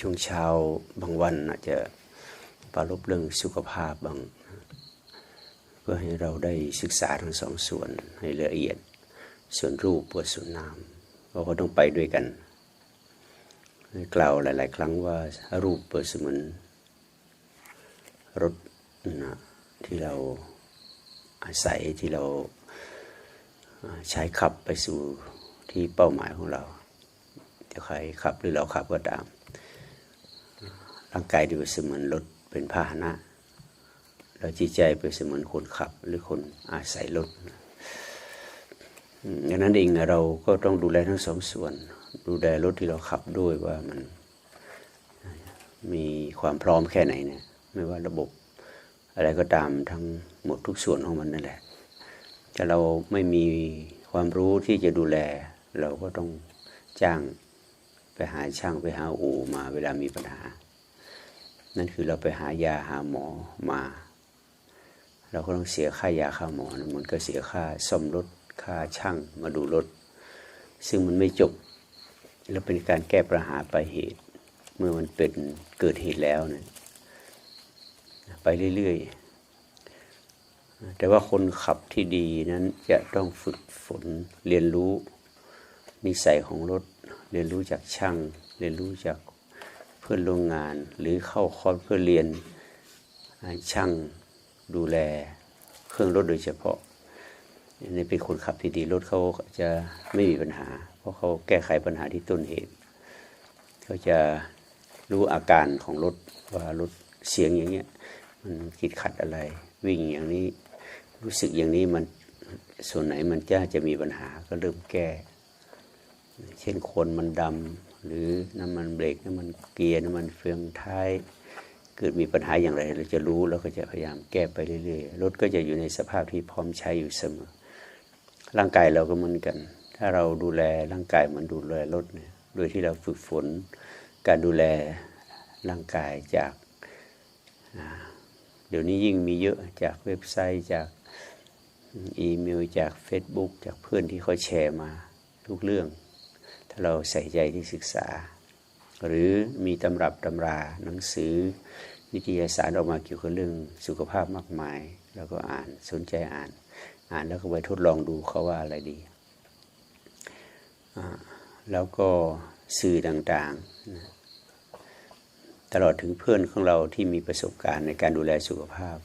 ช่วงเช้าบางวันอาจจะปรารบเรื่องสุขภาพบาง เพื่อให้เราได้ศึกษาทั้งสองส่วนให้ละเอียด ส่วนรูปกับส่วนนามเราก็ต้องไปด้วยกันกล่าวหลาย ๆ ครั้งว่ารูปเปิดเสมือนรถนะที่เราอาศัยที่เราใช้ขับไปสู่ที่เป้าหมายของเรา จะใครขับหรือเราขับก็ตาม ร่างกายดูเสมือนรถเป็นพาหนะเราจิตใจเปเสมือนคนขับ หรือคนอาศัยรถดังนั้นเองเราก็ต้องดูแลทั้งสองส่วน ดูแลรถที่เราขับด้วยว่ามันมีความพร้อมแค่ไหนเนี่ยไม่ว่าระบบอะไรก็ตามทั้งหมดทุกส่วนของมันนั่นแหละแต่เราไม่มีความรู้ที่จะดูแล เราก็ต้องจ้างไปหาช่างไปหาอู่มาเวลามีปัญหา นั่นคือเราไปหายาหาหมอมา เราก็ต้องเสียค่ายาค่าหมอนะมันก็เสียค่าซ่อมรถค่าช่างมาดูรถ ซึ่งมันไม่จบ แล้วเป็นการแก้ปัญหาไปเหตุ เมื่อมันเป็นเกิดเหตุแล้วนะไปเรื่อยๆ แต่ว่าคนขับที่ดีนั้นจะต้องฝึกฝนเรียนรู้นิสัยของรถ เรียนรู้จากช่าง เรียนรู้จาก พื่อนโรงงาน หรือเข้าคอร์สเพื่อเรียนช่างดูแลเครื่องรถโดยเฉพาะนี่เป็นคนขับที่ดีรถเขาจะไม่มีปัญหา เพราะเขาแก้ไขปัญหาที่ต้นเหตุเขาจะรู้อาการของรถว่ารถเสียงอย่างเงี้ยมันคิดขัดอะไร วิ่งอย่างนี้รู้สึกอย่างนี้มันส่วนไหนมันจะจะมีปัญหาก็เริ่มแก้ เช่นคนมันดำ หรือน้ำมันเบรกน้ำมันเกียร์น้ำมันเฟืองท้าย เกิดมีปัญหาอย่างไร เราจะรู้แล้วก็จะพยายามแก้ไปเรื่อยๆรถก็จะอยู่ในสภาพที่พร้อมใช้อยู่เสมอ ร่างกายเราก็เหมือนกัน ถ้าเราดูแลร่างกายเหมือนดูแลรถเนี่ยโดยที่เราฝึกฝนการดูแลร่างกายจากเดี๋ยวนี้ยิ่งมีเยอะจากเว็บไซต์จากอีเมลจาก Facebook จากเพื่อนที่เขาแชร์มาทุกเรื่อง เราใส่ใจที่ศึกษา หรือมีตำรับตำราหนังสือนิตยสารออกมาเกี่ยวกับเรื่องสุขภาพมากมาย แล้วก็อ่านสนใจอ่าน อ่านแล้วก็ไปทดลองดูเขาว่าอะไรดี แล้วก็สื่อต่างๆตลอดถึงเพื่อนของเราที่มีประสบการณ์ในการดูแลสุขภาพ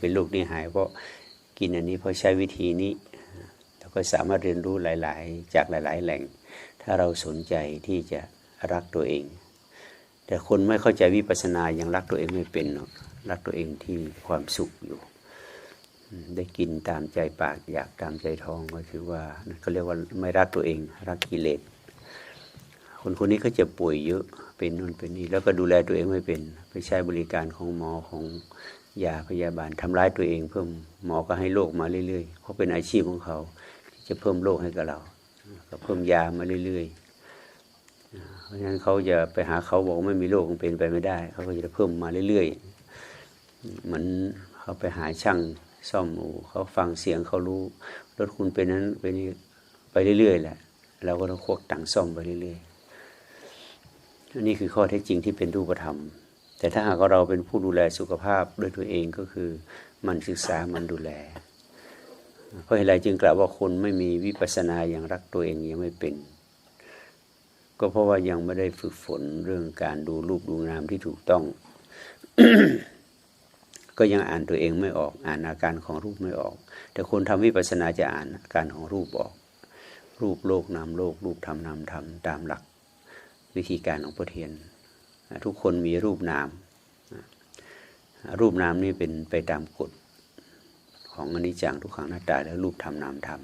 เป็นโรคนี้หายเพราะกินอันนี้เพราะใช้วิธีนี้เราก็สามารถเรียนรู้หลาย ๆ จากหลาย ๆ แหล่ง ถ้าเราสนใจที่จะรักตัวเอง แต่คนไม่เข้าใจวิปัสสนายังรักตัวเองไม่เป็นหรอกรักตัวเองที่ความสุขอยู่ ได้กินตามใจปากอยากตามใจท้องก็ถือว่าเขาเรียกว่าไม่รักตัวเอง รักกิเลสคนคนนี้ก็จะป่วยเยอะเป็นนู่นเป็นนี่แล้วก็ดูแลตัวเองไม่เป็น ไปใช้บริการของหมอของยาพยาบาลทำร้ายตัวเอง เพิ่มหมอก็ให้โรคมาเรื่อยๆเพราะเป็นอาชีพของเขาจะเพิ่มโรคให้กับเรา ก็เพิ่มยามาเรื่อยๆเพราะฉะนั้นเขาจะไปหาเขาบอกไม่มีโรคเป็นไปไม่ได้ เขาก็จะเพิ่มมาเรื่อยๆเหมือนเขาไปหาช่างซ่อมอูเขาฟังเสียงเขารู้รถคุณเป็นนั้นเป็นนี้ไปเรื่อยๆแหละเราก็ต้องควกตังซ่อมไปเรื่อยๆนี่คือข้อเท็จจริงที่เป็นรูปธรรม แต่ถ้าหากเราเป็นผู้ดูแลสุขภาพด้วยตัวเองก็คือมันศึกษามันดูแล เพราะอะไรจึงกล่าวว่าคนไม่มีวิปัสสนาอย่างรักตัวเองยังไม่เป็น ก็เพราะว่ายังไม่ได้ฝึกฝนเรื่องการดูรูปดูนามที่ถูกต้อง ก็ยังอ่านตัวเองไม่ออก อ่านอาการของรูปไม่ออก แต่คนทำวิปัสสนาจะอ่านอาการของรูปออก รูปโลกนามโลก รูปธรรมนามธรรมตามหลักวิธีการของพระเทียน ทุกคนมีรูปนามรูปนามนี่เป็นไปตามกฎ ของอนิจจังทุกขังหน้าตาแล้วรูปธรรมนามธรรม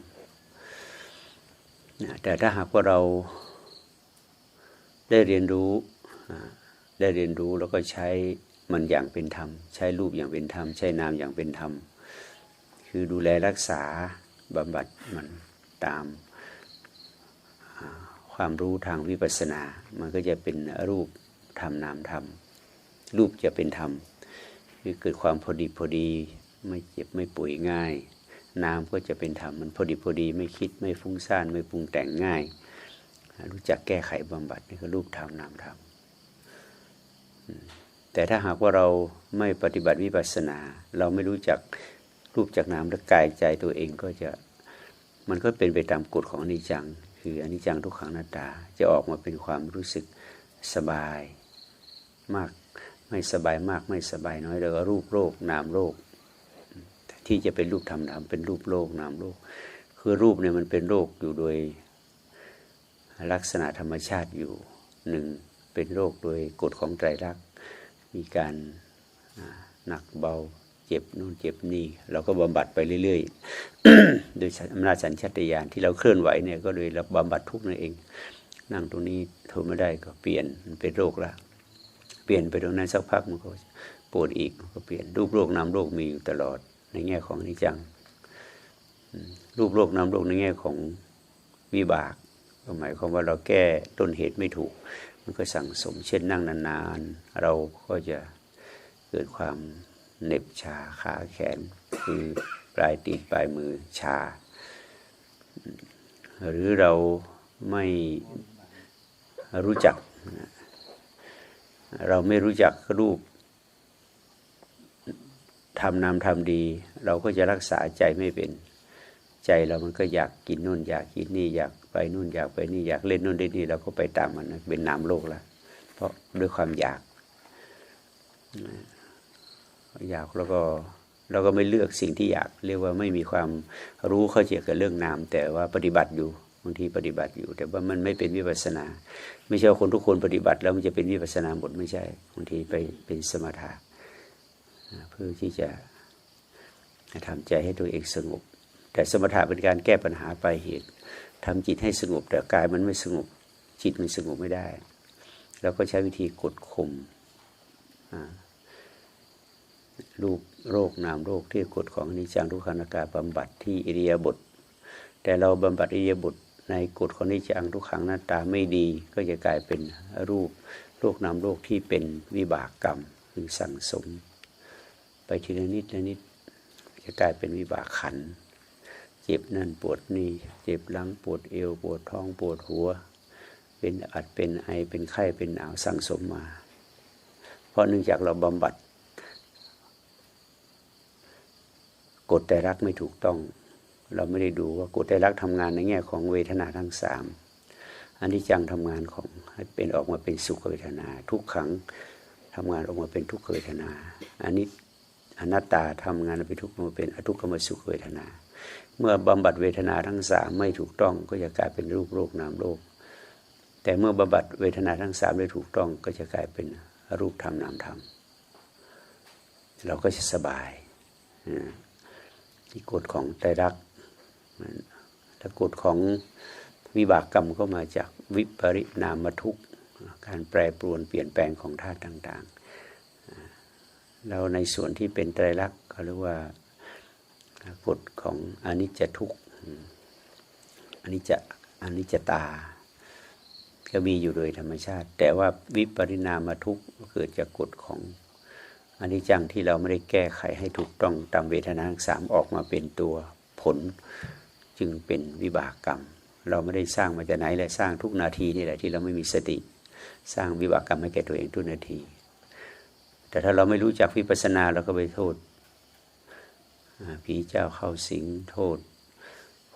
แต่ถ้าหากว่าเราได้เรียนรู้ได้เรียนรู้แล้วก็ใช้มันอย่างเป็นธรรม ใช้รูปอย่างเป็นธรรม ใช้นามอย่างเป็นธรรม คือดูแลรักษาบำบัดมันตามความรู้ทางวิปัสสนา มันก็จะเป็นรูปธรรมนามธรรม รูปจะเป็นธรรม คือเกิดความพอดีพอดี ไม่เจ็บไม่ป่วยง่ายนามก็จะเป็นธรรมมันพอดีพอดีไม่คิดไม่ฟุ้งซ่านไม่ปรุงแต่งง่าย รู้จักแก้ไขบำบัดนี่ก็รูปธรรมนามธรรมแต่ถ้าหากว่าเราไม่ปฏิบัติวิปัสสนา เราไม่รู้จักรูปจากนามและกายใจตัวเองก็จะมันก็เป็นไปตามกฎของอนิจจัง คืออนิจจังทุกขังหน้าตา จะออกมาเป็นความรู้สึกสบายมากไม่สบายมากไม่สบายน้อยแล้วก็รูปโรคนามโรค ที่จะเป็นรูปธรรมนามเป็นรูปโลกนามโลก คือรูปเนี่ยมันเป็นโรคอยู่โดยลักษณะธรรมชาติอยู่หนึ่งเป็นโรคโดยกฎของไตรลักษณ์มีการหนักเบาเจ็บนู่นเจ็บนี่ เราก็บำบัดไปเรื่อยๆ โดยอำนาจสัญชาตญาณที่เราเคลื่อนไหวเนี่ยก็โดยเราบำบัดทุกนั่นเอง นั่งตรงนี้ทนไม่ได้ก็เปลี่ยนมันเป็นโรคละเปลี่ยนไปตรงนั้นสักพักมันก็ปวดอีกมันก็เปลี่ยนรูปโรคนามโรคมีอยู่ตลอด ในแง่ของนิจจัง รูปโรคนามโรคในแง่ของวิบากก็หมายความว่าเราแก้ต้นเหตุไม่ถูก มันก็สั่งสมเช่นนั่งนานๆ เราก็จะเกิดความเหน็บชาขาแขน คือปลายตีนปลายมือชา หรือเราไม่รู้จัก เราไม่รู้จักรูป ทำนามทำดี เราก็จะรักษาใจไม่เป็น ใจเรามันก็อยากกินนู่น อยากกินนี่อยากไปนู่นอยากไปนี่อยากเล่นนู่นเล่นนี่เราก็ไปตามมันนะเป็นนามโลกล้วเพราะด้วยความอยาก อยากแล้วก็เราก็ไม่เลือกสิ่งที่อยาก เรียกว่าไม่มีความรู้เข้าใจกับเรื่องนาม แต่ว่าปฏิบัติอยู่บางทีปฏิบัติอยู่ แต่ว่ามันไม่เป็นวิปัสนา ไม่ใช่ว่าคนทุกคนปฏิบัติแล้วมันจะเป็นวิปัสนาหมดไม่ใช่บางทีไปเป็นสมถะ เพื่อที่จะทำใจให้ตัวเองสงบ แต่สมถะเป็นการแก้ปัญหาปลายเหตุทำจิตให้สงบ แต่กายมันไม่สงบ จิตมันสงบไม่ได้ แล้วก็ใช้วิธีกดข่มรูปโรคนามโรคที่กฎของนิจจังทุกขังอากาบำบัดที่อิริยาบถแต่เราบำบัดอิริยาบถในกฎของนิจจังทุกขังหน้าตาไม่ดี ก็จะกลายเป็นรูปโรคนามโรคที่เป็นวิบากกรรมคือสั่งสม ทีละนิดละนิดจะกลายเป็นวิบากขัน เจ็บนั่นปวดนี่เจ็บหลังปวดเอวปวดท้องปวดหัว เป็นอัดเป็นไอเป็นไข้เป็นหนาวสั่งสมมา เพราะเนื่องจากเราบำบัดกฎไตรลักไม่ถูกต้อง เราไม่ได้ดูว่ากฎไตรลักทำงานในแง่ของเวทนาทั้งสามอันนี้จังทำงานของให้เป็นออกมาเป็นสุขเวทนา ทุกขังทำงานออกมาเป็นทุกขเวทนาอันนี้ อนัตตาทำงานเป็นทุกข์มาเป็นอทุกขมสุขเวทนา เมื่อบำบัดเวทนาทั้งสามไม่ถูกต้องก็จะกลายเป็นรูปโรคนามโรคแต่เมื่อบำบัดเวทนาทั้งสามได้ถูกต้องก็จะกลายเป็นรูปธรรมนามธรรมเราก็จะสบายที่กฎของไตรลักและกฎของวิบากกรรมก็มาจากวิปริณามทุกข์การแปรปรวนเปลี่ยนแปลงของธาตุต่าง ๆ แล้วในส่วนที่เป็นไตรลักษณ์เขาเรียกว่ากฎของอนิจจทุกข์อนิจจอนิจจตา ก็มีอยู่โดยธรรมชาติ แต่ว่าวิปริณามทุกข์เกิดจากกฎของอนิจจังที่เราไม่ได้แก้ไขให้ถูกต้องตามเวทนาสามออกมาเป็นตัวผล จึงเป็นวิบากกรรม เราไม่ได้สร้างมาจากไหนและสร้างทุกนาทีนี่แหละที่เราไม่มีสติ สร้างวิบากกรรมให้แก่ตัวเองทุกนาที แต่ถ้าเราไม่รู้จักวิปัสสนาเราก็ไปโทษผีเจ้าเข้าสิงโทษ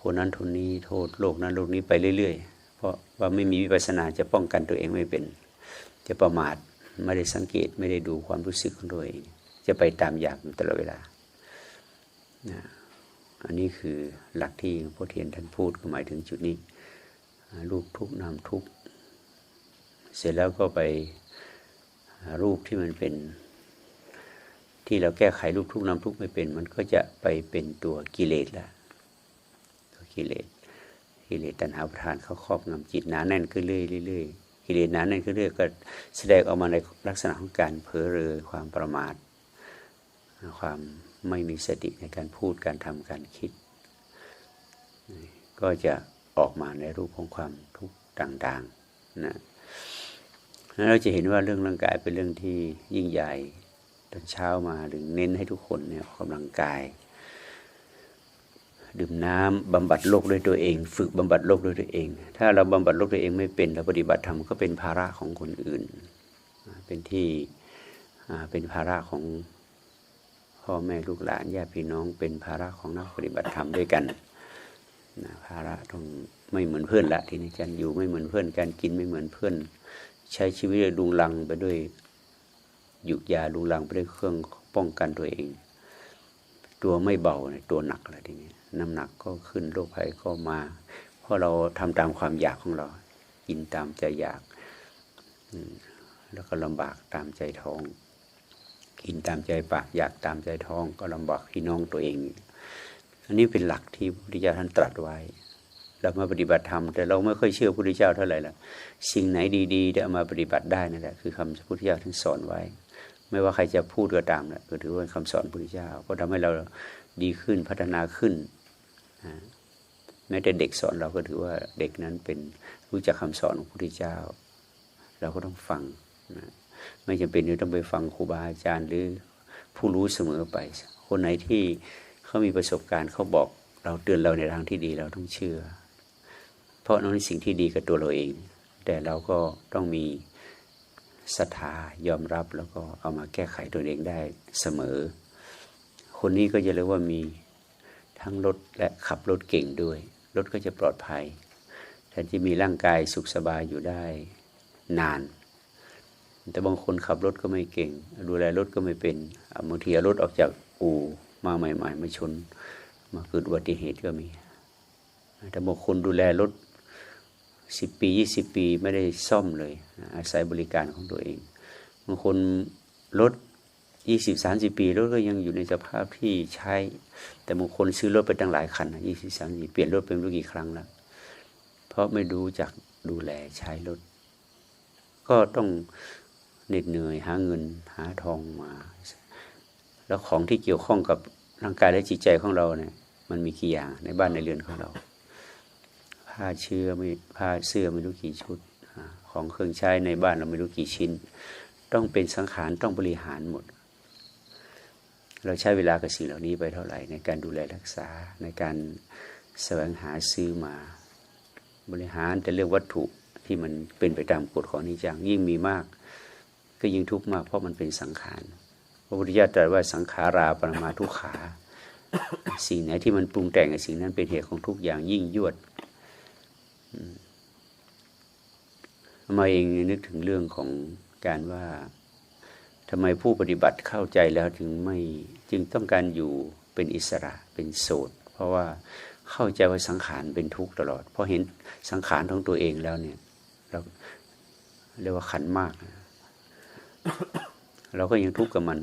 คนนั้นคนนี้โทษโลกนั้นโลกนี้ไปเรื่อย ๆ เพราะว่าไม่มีวิปัสสนาจะป้องกันตัวเองไม่เป็น จะประมาทไม่ได้สังเกตไม่ได้ดูความรู้สึกของตัวเอง จะไปตามอยากตลอดเวลานะอันนี้คือหลักที่พระเทียนท่านพูดก็หมายถึงจุดนี้รูปทุกนามทุก เสร็จแล้วก็ไปรูปที่มันเป็น ที่เราแก้ไขรูปทุกนามทุกไม่เป็น มันก็จะไปเป็นตัวกิเลสละตัวกิเลสกิเลสตัณหาประทานเขาครอบงำจิตหนาแน่นขึ้นเรื่อยๆกิเลสหนาแน่นขึ้นเรื่อยก็แสดงออกมาในลักษณะของการเผลอเรอความประมาท ความไม่มีสติในการพูดการทำการคิด ก็จะออกมาในรูปของความทุกข์ต่างๆนะเราจะเห็นว่าเรื่องร่างกายเป็นเรื่องที่ยิ่งใหญ่ ตอนเช้ามาถึงเน้นให้ทุกคนเนี่ยออกกำลังกาย ดื่มน้ำบำบัดโรคด้วยตัวเอง ฝึกบำบัดโรคด้วยตัวเอง ถ้าเราบำบัดโรคตัวเองไม่เป็นเราปฏิบัติธรรมก็เป็นภาระของคนอื่น เป็นที่เป็นภาระของพ่อแม่ลูกหลานญาติพี่น้อง เป็นภาระของนักปฏิบัติธรรมด้วยกันนะภาระต้องไม่เหมือนเพื่อนละทีนี้การอยู่ไม่เหมือนเพื่อนการกินไม่เหมือนเพื่อน ใช้ชีวิตลุงลังไปด้วย ยุกยาลุงลังไปด้วยเครื่องป้องกันตัวเอง ตัวไม่เบาเนี่ยตัวหนักเลยทีนี้น้ำหนักก็ขึ้นโรคภัยก็มา เพราะเราทำตามความอยากของเรา กินตามใจอยากแล้วก็ลำบากตามใจท้อง กินตามใจปากอยากตามใจท้อง ก็ลำบากพี่น้องตัวเอง อันนี้เป็นหลักที่พระพุทธเจ้าท่านตรัสไว้เรามาปฏิบัติธรรมแต่เราไม่ค่อยเชื่อพระพุทธเจ้าเท่าไหร่ละสิ่งไหนดีๆที่เอามาปฏิบัติได้นั่นแหละคือคำพระพุทธเจ้าท่านสอนไว้ ไม่ว่าใครจะพูดก็ตามนะก็ถือว่าเป็นคำสอนพระพุทธเจ้า ก็ทำให้เราดีขึ้นพัฒนาขึ้นแม้แต่เด็กสอนเราก็ถือว่าเด็กนั้นเป็นรู้จักคำสอนของพระพุทธเจ้า เราก็ต้องฟังนะไม่จำเป็นที่ต้องไปฟังครูบาอาจารย์หรือผู้รู้เสมอไป คนไหนที่เขามีประสบการณ์เขาบอกเราเตือนเราในทางที่ดีเราต้องเชื่อ เพราะนั่นสิ่งที่ดีกับตัวเราเอง แต่เราก็ต้องมี ศรัทธายอมรับแล้วก็เอามาแก้ไขตัวเองได้เสมอ คนนี้ก็จะเรียกว่ามีทั้งรถและขับรถเก่งด้วยรถก็จะปลอดภัยแทนที่มีร่างกายสุขสบายอยู่ได้นาน แต่บางคนขับรถก็ไม่เก่ง ดูแลรถก็ไม่เป็นบางทีรถออกจากอู่มาใหม่ ๆ มาชน มาเกิดอุบัติเหตุก็มี แต่บางคนดูแลรถ สิบปียี่สิบปีไม่ได้ซ่อมเลยอาศัยบริการของตัวเองบางคนรถยี่สิบสามสิบปีรถก็ยังอยู่ในสภาพที่ใช้ แต่บางคนซื้อรถไปตั้งหลายคันยี่สิบสามสิบเปลี่ยนรถเป็นรู้กี่ครั้งแล้วเพราะไม่รู้จักดูแลใช้รถ ก็ต้องเหน็ดเหนื่อยหาเงินหาทองมา แล้วของที่เกี่ยวข้องกับร่างกายและจิตใจของเราเนี่ยมันมีกี่อย่างในบ้านในเรือนของเรา ผ้าเชื้อไม่ผ้าเสื้อไม่รู้กี่ชุด ของเครื่องใช้ในบ้านเราไม่รู้กี่ชิ้น ต้องเป็นสังขารต้องบริหารหมด เราใช้เวลากับสิ่งเหล่านี้ไปเท่าไหร่ในการดูแลรักษาในการแสวงหาซื้อมา บริหารแต่เรื่องวัตถุที่มันเป็นไปตามกฎของนิจังยิ่งมีมาก ก็ยิ่งทุกข์มากเพราะมันเป็นสังขารพระพุทธเจ้าตรัสว่าสังขาราปรมาทุกขา สิ่งไหนที่มันปรุงแต่งกับสิ่งนั้นเป็นเหตุของทุกอย่างยิ่งยวด มาเองนึกถึงเรื่องของการว่าทำไมผู้ปฏิบัติเข้าใจแล้วถึงไม่จึงต้องการอยู่เป็นอิสระเป็นโสด เพราะว่าเข้าใจว่าสังขารเป็นทุกข์ตลอด เพราะเห็นสังขารของตัวเองแล้วเนี่ย เราเรียกว่าขันมาก เราก็ยังทุกข์กับมัน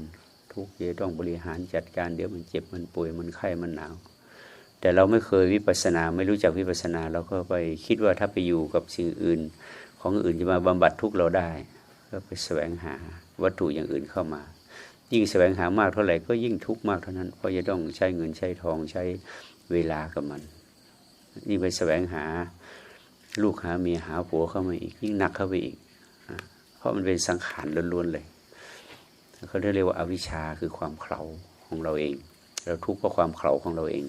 ทุกข์จะต้องบริหารจัดการเดี๋ยวมันเจ็บมันป่วยมันไข้มันหนาว แต่เราไม่เคยวิปัสนาไม่รู้จักวิปัสนาเราก็ไปคิดว่าถ้าไปอยู่กับสิ่งอื่น ของอื่นจะมาบำบัดทุกข์เราได้ ก็ไปแสวงหาวัตถุอย่างอื่นเข้ามา ยิ่งแสวงหามากเท่าไหร่ก็ยิ่งทุกข์มากเท่านั้น เพราะจะต้องใช้เงินใช้ทองใช้เวลากับมันยิ่งไปแสวงหาลูกหาเมียหาผัวเข้ามาอีกยิ่งหนักเข้าไปอีก เพราะมันเป็นสังขารล้วนๆเลยเขาเรียกว่าอาวิชชาคือความเข่าของเราเอง เราทุกข์เพราะความเข่าของเราเอง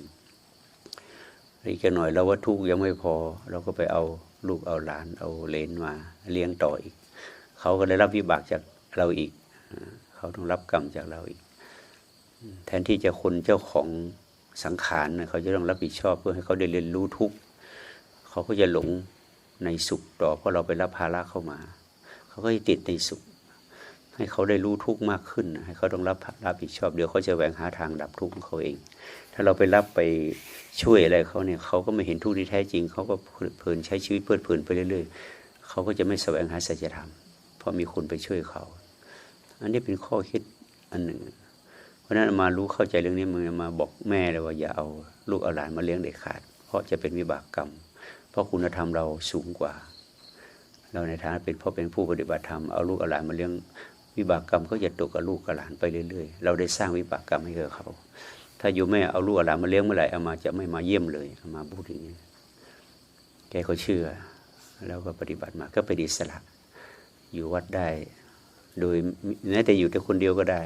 อีกหน่อยเราว่าทุกยังไม่พอ เราก็ไปเอาลูกเอาหลานเอาเลนมา เลี้ยงต่ออีก เขาก็ได้รับวิบากจากเราอีก เขาต้องรับกรรมจากเราอีก แทนที่จะคนเจ้าของสังขารเขาจะต้องรับผิดชอบเพื่อให้เขาได้เรียนรู้ทุกเขาก็จะหลงในสุขต่อเพราะเราไปรับภาระเข้ามา เขาก็จะติดในสุข ให้เขาได้รู้ทุกข์มากขึ้น ให้เขาต้องรับรับผิดชอบเดี๋ยวเขาจะแหวงหาทางดับทุกข์ของเขาเอง ถ้าเราไปรับไปช่วยอะไรเขาเนี่ยเขาก็ไม่เห็นทุกข์ที่แท้จริง เขาก็เพลินใช้ชีวิตเพลิดเพลินไปเรื่อยๆเขาก็จะไม่แสวงหาสัจธรรมเพราะมีคนไปช่วยเขา อันนี้เป็นข้อคิดอันหนึ่ง เพราะฉะนั้นมารู้เข้าใจเรื่องนี้มึงมาบอกแม่เลยว่าอย่าเอาลูกเอาหลานมาเลี้ยงเด็ดขาด เพราะจะเป็นวิบากกรรม เพราะคุณธรรมเราสูงกว่า เราในฐานะเป็นพ่อเป็นผู้ปฏิบัติธรรมเอาลูกเอาหลานมาเลี้ยง วิบากกรรมก็จะตกกับลูกกับหลานไปเรื่อยๆ เราได้สร้างวิบากกรรมให้กับเขา ถ้าอยู่แม่เอาลูกหลานมาเลี้ยงเมื่อไหร่เอามาจะไม่มาเยี่ยมเลยเอามาพูดอย่างนี้แกก็เชื่อ แล้วก็ปฏิบัติมาก็ไปดีสละ อยู่วัดได้ โดยแม้แต่อยู่แต่คนเดียวก็ได้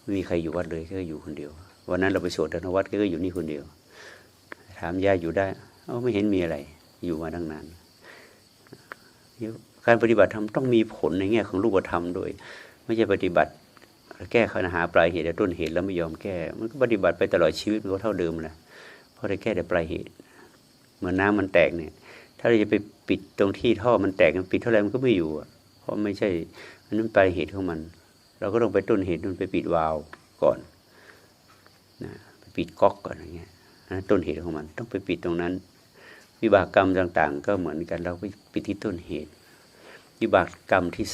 ไม่มีใครอยู่วัดเลยแค่อยู่คนเดียว วันนั้นเราไปสวดธนวัดแกก็อยู่นี่คนเดียว ถามย่าอยู่ได้ เอ้าไม่เห็นมีอะไร อยู่มาตั้งนานเยอะ การปฏิบัติธรรมต้องมีผลในแง่ของรูปธรรมด้วย ไม่ใช่ปฏิบัติ แก้ปัญหาปลายเหตุและต้นเหตุแล้วไม่ยอมแก้ มันก็ปฏิบัติไปตลอดชีวิตมันก็เท่าเดิมแหละเพราะได้แก้แต่ปลายเหตุ เหมือนน้ามันแตกเนี่ย ถ้าเราจะไปปิดตรงที่ท่อมันแตกมันปิดเท่าไรมันก็ไม่อยู่ เพราะไม่ใช่อันนั้นปลายเหตุของมัน เราก็ต้องไปต้นเหตุนู่นไปปิดวาล์วก่อนนะไปปิดก๊อกก่อนอย่างเงี้ยต้นเหตุของมันต้องไปปิดตรงนั้น วิบากกรรมต่าง ๆ ก็เหมือนกันเราไปปิดที่ต้นเหตุ วิบากกรรมที่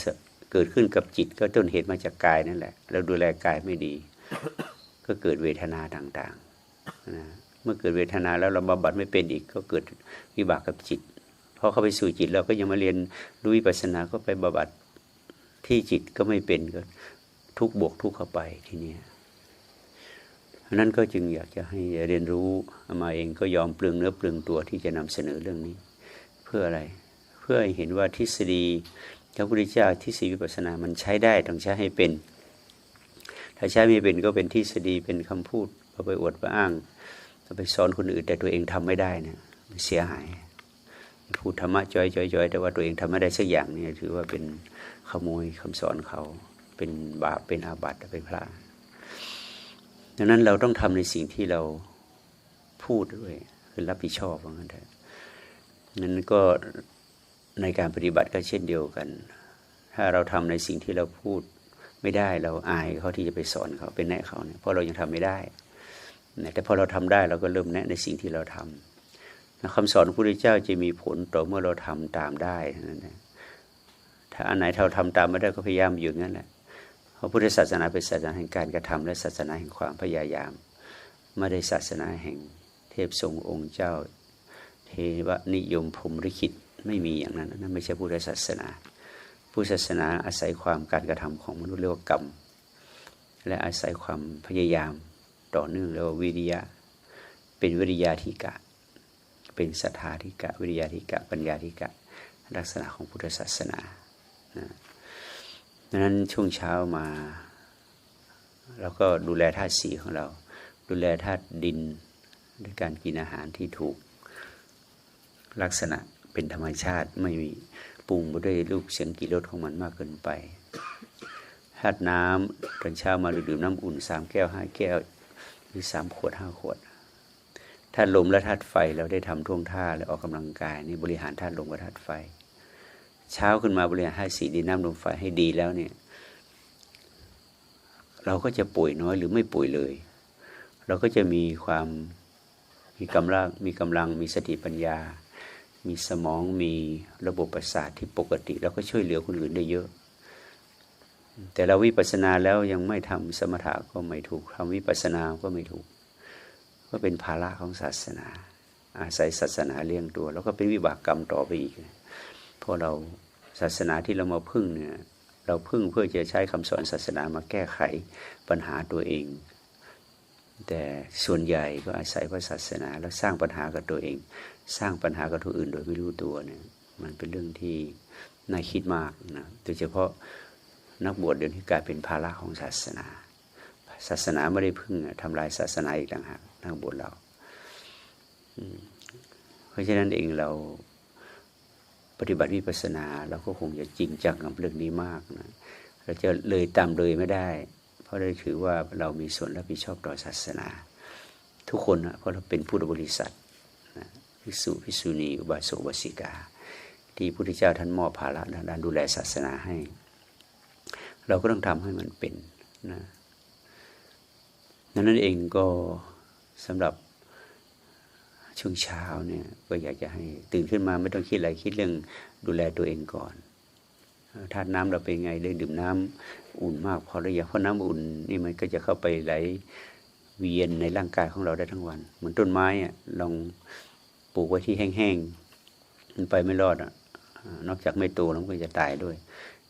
เกิดขึ้นกับจิต ก็ต้นเหตุมาจากกายนั่นแหละ เราดูแลกายไม่ดี ก็เกิดเวทนาต่างๆนะเมื่อเกิดเวทนาแล้วเราบำบัดไม่เป็นอีก ก็เกิดวิบากกับจิตพอเข้าไปสู่จิตเราก็ยังมาเรียนรู้วิปัสสนาก็ไปบำบัดที่จิตก็ไม่เป็นก็ทุกบวกทุกเข้าไปทีนี้นั้นก็จึงอยากจะให้เรียนรู้มาเองก็ยอมเปลืองเนื้อเปลืองตัวที่จะนำเสนอเรื่องนี้ เพื่ออะไร พื่อให้เห็นว่าทฤษฎีพระพุทธเจ้าทฤษฎีวิปัสสนามันใช้ได้ต้องใช้ให้เป็น ถ้าใช้ไม่เป็นก็เป็นทฤษฎีเป็นคำพูดเอาไปอวดไปอ้างเอาไปสอนคนอื่นแต่ตัวเองทำไม่ได้เนี่ยเสียหาย พูดธรรมะจอยจอยแต่ว่าตัวเองทำไม่ได้สักอย่างนี่ถือว่าเป็นขโมยคำสอนเขาเป็นบาปเป็นอาบัติเป็นพระดังนั้นเราต้องทำในสิ่งที่เราพูดด้วยคือรับผิดชอบว่างั้นเถอะนั้นก็ ในการปฏิบัติก็เช่นเดียวกัน ถ้าเราทำในสิ่งที่เราพูดไม่ได้เราอายเขาที่จะไปสอนเขาเป็นแนะเขาเนี่ยเพราะเรายังทำไม่ได้แต่พอเราทำได้เราก็เริ่มแนะในสิ่งที่เราทำคำสอนพระพุทธเจ้าจะมีผลต่อเมื่อเราทำตามได้นั่นแหละถ้าอันไหนเราทำตามไม่ได้ก็พยายามอยู่งั้นแหละพระพุทธศาสนาเป็นศาสนาแห่งการกระทำและศาสนาแห่งความพยายาม ไม่ได้ศาสนาแห่งเทพทรงองค์เจ้า เทวนิยมพรมริขิต ไม่มีอย่างนั้นนั่นไม่ใช่พุทธศาสนาพุทธศาสนาอาศัยความการกระทำของมนุษย์เรียกว่ากรรม และอาศัยความพยายามต่อเนื่องเรียกว่าวิริยะ เป็นวิริยาธิกะ เป็นศรัทธาธิกะ วิริยาธิกะ ปัญญาธิกะ ลักษณะของพุทธศาสนาดังนั้นช่วงเช้ามาเราก็ดูแลธาตุสีของเรา ดูแลธาตุดินด้วยการกินอาหารที่ถูกลักษณะ เป็นธรรมชาติไม่มีปรุงไปด้วยรูปเสียงกี่รสของมันมากเกินไปธาตุน้ำตอนเช้ามาดื่มน้ำอุ่นสามแก้วห้าแก้ว หรือสามขวดห้าขวดธาตุลมและธาตุไฟเราได้ทำท่วงท่าและออกกำลังกายนี่บริหารธาตุลมกับธาตุไฟ เช้าขึ้นมาบริหารธาตุสีดินน้ำลมไฟให้ดีแล้วเนี่ย เราก็จะป่วยน้อยหรือไม่ป่วยเลย เราก็จะมีความมีกำลังมีกำลังมีสติปัญญา มีสมองมีระบบประสาทที่ปกติ แล้วก็ช่วยเหลือคนอื่นได้เยอะ แต่เราวิปัสสนาแล้วยังไม่ทำสมถะก็ไม่ถูกทำวิปัสสนาก็ไม่ถูก ก็เป็นภาระของศาสนา อาศัยศาสนาเลี้ยงตัว แล้วก็เป็นวิบากกรรมต่อไปอีกเพราะเราศาสนาที่เรามาพึ่งเนี่ยเราพึ่งเพื่อจะใช้คำสอนศาสนามาแก้ไขปัญหาตัวเอง แต่ส่วนใหญ่ก็อาศัยพระศาสนาแล้วสร้างปัญหากับตัวเอง สร้างปัญหากับทุกอื่นโดยไม่รู้ตัวเนี่ย มันเป็นเรื่องที่น่าคิดมากนะโดยเฉพาะนักบวชเดี๋ยวนี้กลายเป็นภาระของศาสนา ศาสนาไม่ได้พึ่งทำลายศาสนาอีกต่างหากนักบวชเราเพราะฉะนั้นเองเราปฏิบัติวิปัสสนาเราก็คงจะจริงจังกับเรื่องนี้มากนะเราจะเลยตามเลยไม่ได้ เพราะได้ถือว่าเรามีส่วนรับผิดชอบต่อศาสนา ทุกคนนะเพราะเราเป็นผู้บริษัท ภิกษุภิกษุณีอุบาสกอุบาสิกา ที่พระพุทธเจ้าท่านมอบภาระด้านดูแลศาสนาให้ เราก็ต้องทำให้มันเป็นนะนั้นเองก็สำหรับช่วงเช้าเนี่ยก็อยากจะให้ตื่นขึ้นมาไม่ต้องคิดอะไรคิดเรื่องดูแลตัวเองก่อนธาตุน้ำเราเป็นไงเรื่องดื่มน้ำอุ่นมากพอหรือยังเพราะน้ำอุ่นนี่มันก็จะเข้าไปไหลเวียนในร่างกายของเราได้ทั้งวัน เหมือนต้นไม้อะลอง ลูกไว้ที่แห้งๆมันไปไม่รอดอะนอกจากไม่โตแล้วก็จะตายด้วย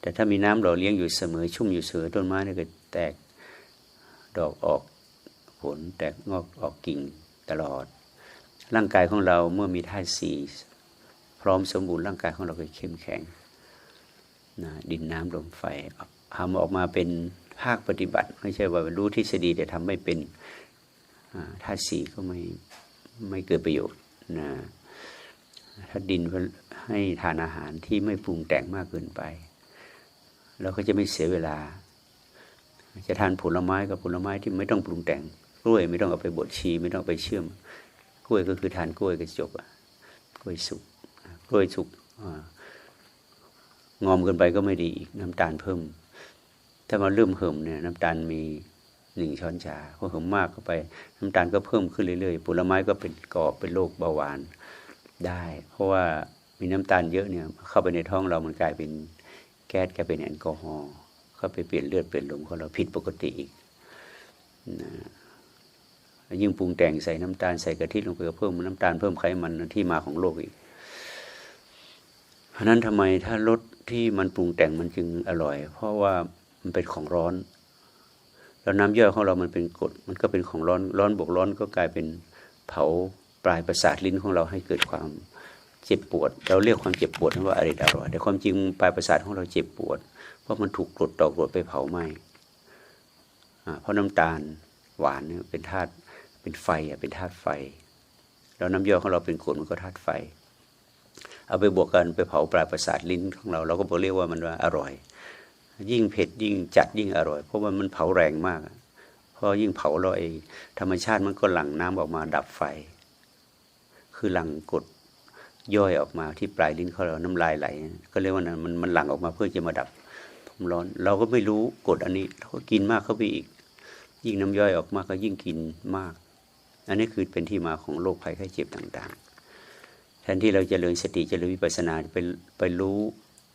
แต่ถ้ามีน้ำหล่อเลี้ยงอยู่เสมอชุ่มอยู่เสมอต้นไม้นี่ก็แตกดอกออกผลแตกงอกออกกิ่งตลอด ร่างกายของเราเมื่อมีธาตุสี่พร้อมสมบูรณ์ร่างกายของเราก็เข้มแข็งนะดินน้ำลมไฟทำออกมาเป็นภาคปฏิบัติ ไม่ใช่ว่ารู้ทฤษฎีแต่ทำไม่เป็นธาตุสี่ก็ไม่ไม่เกิดประโยชน์ นะถ้าดินให้ทานอาหารที่ไม่ปรุงแต่งมากเกินไปเราก็จะไม่เสียเวลา จะทานผลไม้กับผลไม้ที่ไม่ต้องปรุงแต่งกล้วยไม่ต้องเอาไปบดชีไม่ต้องไปเชื่อม กล้วยก็คือทานกล้วยก็จบอะกล้วยสุกกล้วยสุกงอมเกินไปก็ไม่ดีอีกน้ำตาลเพิ่ม ถ้ามาเริ่มเหิมเนี่ย น้ำตาลมี หนึ่งช้อนชาพอเหิมมากเข้าไป น้ำตาลก็เพิ่มขึ้นเรื่อยๆผลไม้ก็เป็นก่อเป็นโรคเบาหวานได้ เพราะว่ามีน้ำตาลเยอะเนี่ยเข้าไปในท้องเรามันกลายเป็นแก๊สกลายเป็นแอลกอฮอล์เข้าไปเปลี่ยนเลือดเปลี่ยนลมของเราผิดปกติอีกนะยิ่งปรุงแต่งใส่น้ำตาลใส่กะทิลงไปก็เพิ่มน้ำตาลเพิ่มไขมันที่มาของโรคอีก เพราะนั้นทำไมถ้ารสที่มันปรุงแต่งมันจึงอร่อย เพราะว่ามันเป็นของร้อน แล้วน้ำย่อยของเรามันเป็นกรดมันก็เป็นของร้อนร้อนบวกร้อนก็กลายเป็นเผาปลายประสาทลิ้นของเราให้เกิดความเจ็บปวด เราเรียกความเจ็บปวดว่าอริดอร่อยแต่ความจริงปลายประสาทของเราเจ็บปวด เพราะมันถูกกรดต่อกรดไปเผาไหม้เพราะน้ำตาลหวานเนี่ยเป็นธาตุเป็นไฟอะเป็นธาตุไฟ แล้วน้ำย่อยของเราเป็นกรดมันก็ธาตุไฟ เอาไปบวกกันไปเผาปลายประสาทลิ้นของเรา เราก็บอกเรียกว่ามันว่าอร่อย ยิ่งเผ็ดยิ่งจัดยิ่งอร่อย เพราะว่ามันเผาแรงมากเพราะยิ่งเผาเราเองธรรมชาติมันก็หลั่งน้ำออกมาดับไฟ คือหลั่งกดย่อยออกมาที่ปลายลิ้นเขาเราน้ำลายไหล ก็เรียกว่ามันมันหลั่งออกมาเพื่อจะมาดับผมร้อน เราก็ไม่รู้กดอันนี้เราก็กินมากเข้าไปอีก ยิ่งน้ำย่อยออกมาก็ยิ่งกินมาก อันนี้คือเป็นที่มาของโรคภัยไข้เจ็บต่างๆ แทนที่เราจะเริญสติจะเริญวิปัสสนาไปไปรู้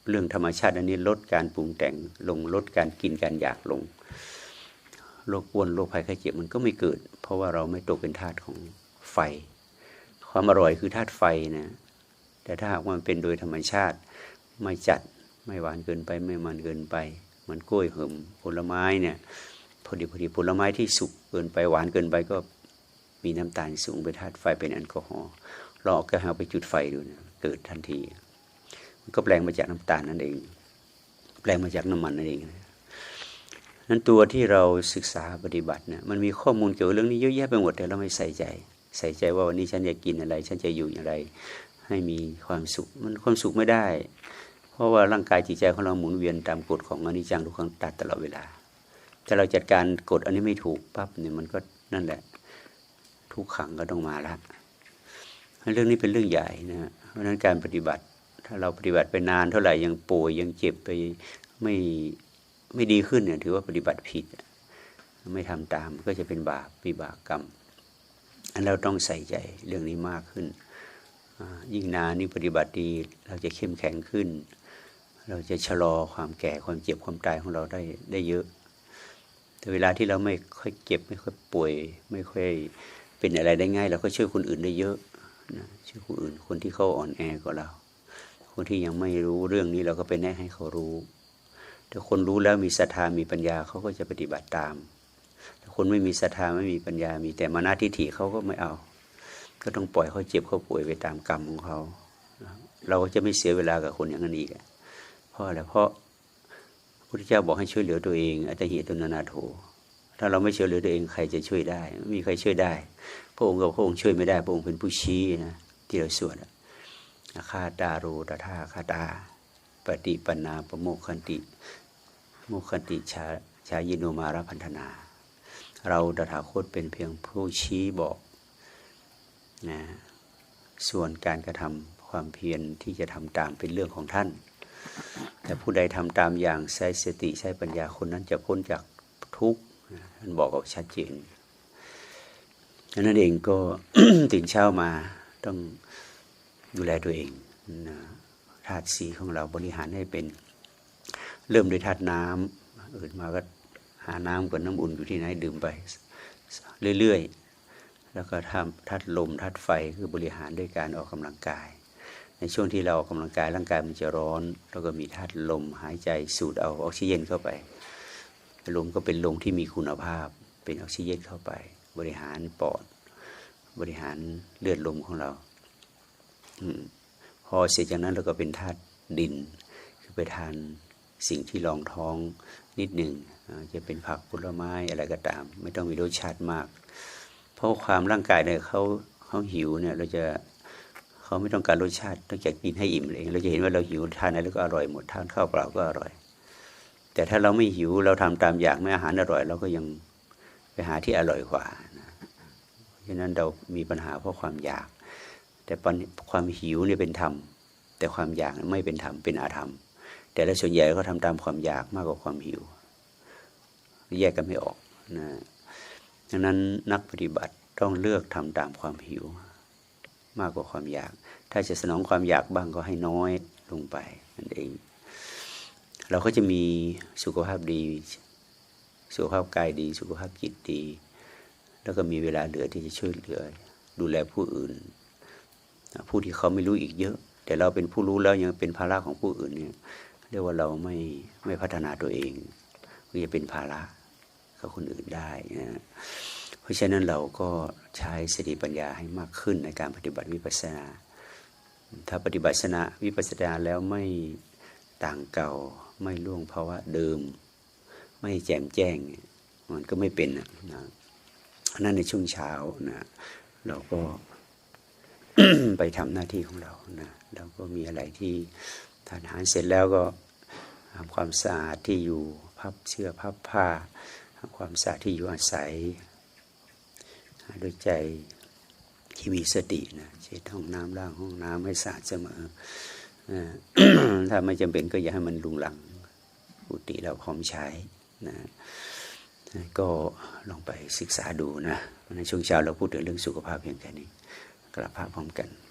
เรื่องธรรมชาติอันนี้ลดการปรุงแต่งลงลดการกินการอยากลงโรคอ้วนโรคภัยไข้เจ็บมันก็ไม่เกิด เพราะว่าเราไม่ตกเป็นทาสของไฟ ความอร่อยคือธาตุไฟนะแต่ถ้าหากมันเป็นโดยธรรมชาติไม่จัดไม่หวานเกินไปไม่มันเกินไป มันกล้วยเหิมผลไม้เนี่ยพอดีพอดีผลไม้ที่สุกเกินไปหวานเกินไปก็มีน้ำตาลสูงไปธาตุไฟเป็นแอลกอฮอล์ลอกก็หาไปจุดไฟดูนะเกิดทันที ก็แปลงมาจากน้ำตาลนั่นเอง แปลงมาจากน้ำมันนั่นเองนะนั้นตัวที่เราศึกษาปฏิบัติเนี่ยมันมีข้อมูลเกี่ยวกับเรื่องนี้เยอะแยะไปหมดแต่เราไม่ใส่ใจ ใส่ใจว่าวันนี้ฉันจะกินอะไร ฉันจะอยู่อย่างไร ให้มีความสุข มันความสุขไม่ได้ เพราะว่าร่างกายจิตใจของเราหมุนเวียนตามกฎของอนิจจังทุกขังตัดตลอดเวลาถ้าเราจัดการกฎอันนี้ไม่ถูกปั๊บเนี่ยมันก็นั่นแหละ ทุกขังก็ต้องมาละเรื่องนี้เป็นเรื่องใหญ่นะเพราะนั้นการปฏิบัติ ถ้าเราปฏิบัติไปนานเท่าไหร่ยังป่วยยังเจ็บไปไม่ไม่ดีขึ้นเนี่ยถือว่าปฏิบัติผิด ไม่ทำตามก็จะเป็นบาปวิบากกรรม อันเราต้องใส่ใจเรื่องนี้มากขึ้น ยิ่งนานนี่ปฏิบัติดีเราจะเข้มแข็งขึ้น เราจะชะลอความแก่ความเจ็บความตายของเราได้ได้เยอะ แต่เวลาที่เราไม่ค่อยเจ็บไม่ค่อยป่วย ไม่ค่อยเป็นอะไรได้ง่าย เราก็ช่วยคนอื่นได้เยอะนะช่วยคนอื่นคนที่เขาอ่อนแอกว่าเรา คนที่ยังไม่รู้เรื่องนี้เราก็ไปแนะให้เขารู้ ถ้าคนรู้แล้วมีศรัทธามีปัญญาเขาก็จะปฏิบัติตาม ถ้าคนไม่มีศรัทธาไม่มีปัญญา มีแต่มานาทิฐิเขาก็ไม่เอา ก็ต้องปล่อยเขาเจ็บเขาป่วยไปตามกรรมของเขา เราก็จะไม่เสียเวลากับคนอย่างนั้นอีกเพราะอะไรเพราะพระพุทธเจ้าบอกให้ช่วยเหลือตัวเองอัตหิตุนานาโถถ้าเราไม่ช่วยเหลือตัวเองใครจะช่วยได้ไม่มีใครช่วยได้ พระองค์กับพระองค์ช่วยไม่ได้ พระองค์เป็นผู้ชี้นะที่เราสวดอาคาตาโรตถาคาตา ปฏิปนาประโมคันติโมคันติชาชายิโนมารพันธนา เราตถาคตเป็นเพียงผู้ชี้บอกนะส่วนการกระทำความเพียรที่จะทำตามเป็นเรื่องของท่าน แต่ผู้ใดทำตามอย่างใช้สติใช้ปัญญาคนนั้นจะพ้นจากทุกข์ท่านบอกเอาชัดเจนนั้นเองก็ตื่นเช้ามาต้อง ดูแลตัวเองนะธาตุสีของเราบริหารให้เป็น เริ่มด้วยธาตุน้ำอื่นมาก็หาน้ำกับน้ำอุ่นอยู่ที่ไหนดื่มไปเรื่อยๆ แล้วก็ทำทัดลมทัดไฟคือบริหารด้วยการออกกำลังกาย ในช่วงที่เราออกกำลังกายร่างกายมันจะร้อน แล้วก็มีทัดลมหายใจสูดเอาออกซิเจนเข้าไป ลมก็เป็นลมที่มีคุณภาพ เป็นออกซิเจนเข้าไป บริหารปอด บริหารเลือดลมของเรา พอเสร็จจากนั้นเราก็เป็นธาตุดิน คือไปทานสิ่งที่รองท้องนิดหนึ่งจะเป็นผักผลไม้อะไรก็ตาม ไม่ต้องมีรสชาติมาก เพราะความร่างกายเนี่ยเขาเขาหิวเนี่ยเราจะเขาไม่ต้องการรสชาติต้องการกินให้อิ่มเลยเราจะเห็นว่าเราหิวทานอะไรแล้วก็อร่อยหมดทานข้าวเปล่าก็อร่อย แต่ถ้าเราไม่หิวเราทำตามอยากไม่อาหารอร่อย เราก็ยังไปหาที่อร่อยกว่านะเพราะฉะนั้นเรามีปัญหาเพราะความอยาก แต่ปัญความหิวเนี่ยเป็นธรรม แต่ความอยากไม่เป็นธรรมเป็นอาธรรม แต่ละส่วนใหญ่ก็ทำตามความอยากมากกว่าความหิว แยกกันไม่ออกนะดังนั้นนักปฏิบัติต้องเลือกทำตามความหิว มากกว่าความอยาก ถ้าจะสนองความอยากบ้างก็ให้น้อยลงไปนั่นเอง เราก็จะมีสุขภาพดี สุขภาพกายดี สุขภาพจิตดี แล้วก็มีเวลาเหลือที่จะช่วยเหลือ ดูแลผู้อื่น ผู้ที่เขาไม่รู้อีกเยอะ แต่เราเป็นผู้รู้แล้วยังเป็นภาระของผู้อื่นเนี่ยเรียกว่าเราไม่ไม่พัฒนาตัวเองก็จะเป็นภาระกับคนอื่นได้นะเพราะฉะนั้นเราก็ใช้สติปัญญาให้มากขึ้นในการปฏิบัติวิปัสสนา ถ้าปฏิบัติสนาวิปัสสนาแล้วไม่ต่างเก่าไม่ล่วงภาวะเดิม ไม่แจ่มแจ้ง มันก็ไม่เป็นนะนั่นในช่วงเช้านะเราก็ ไปทำหน้าที่ของเรานะเราก็มีอะไรที่ทานอาหารเสร็จแล้วก็ทำความสะอาดที่อยู่พับเสื้อพับผ้าทำความสะอาดที่อยู่อาศัยด้วยใจที่มีสตินะเช็ดห้องน้ำล้างห้องน้ำให้สะอาดเสมอถ้าไม่จำเป็นก็อย่าให้มันลุงหลังอุติเราพร้อมใช้นะก็ลองไปศึกษาดูนะในช่วงเช้าเราพูดถึงเรื่องสุขภาพเพียงแค่นี้ กราบภาะพร้อมกัน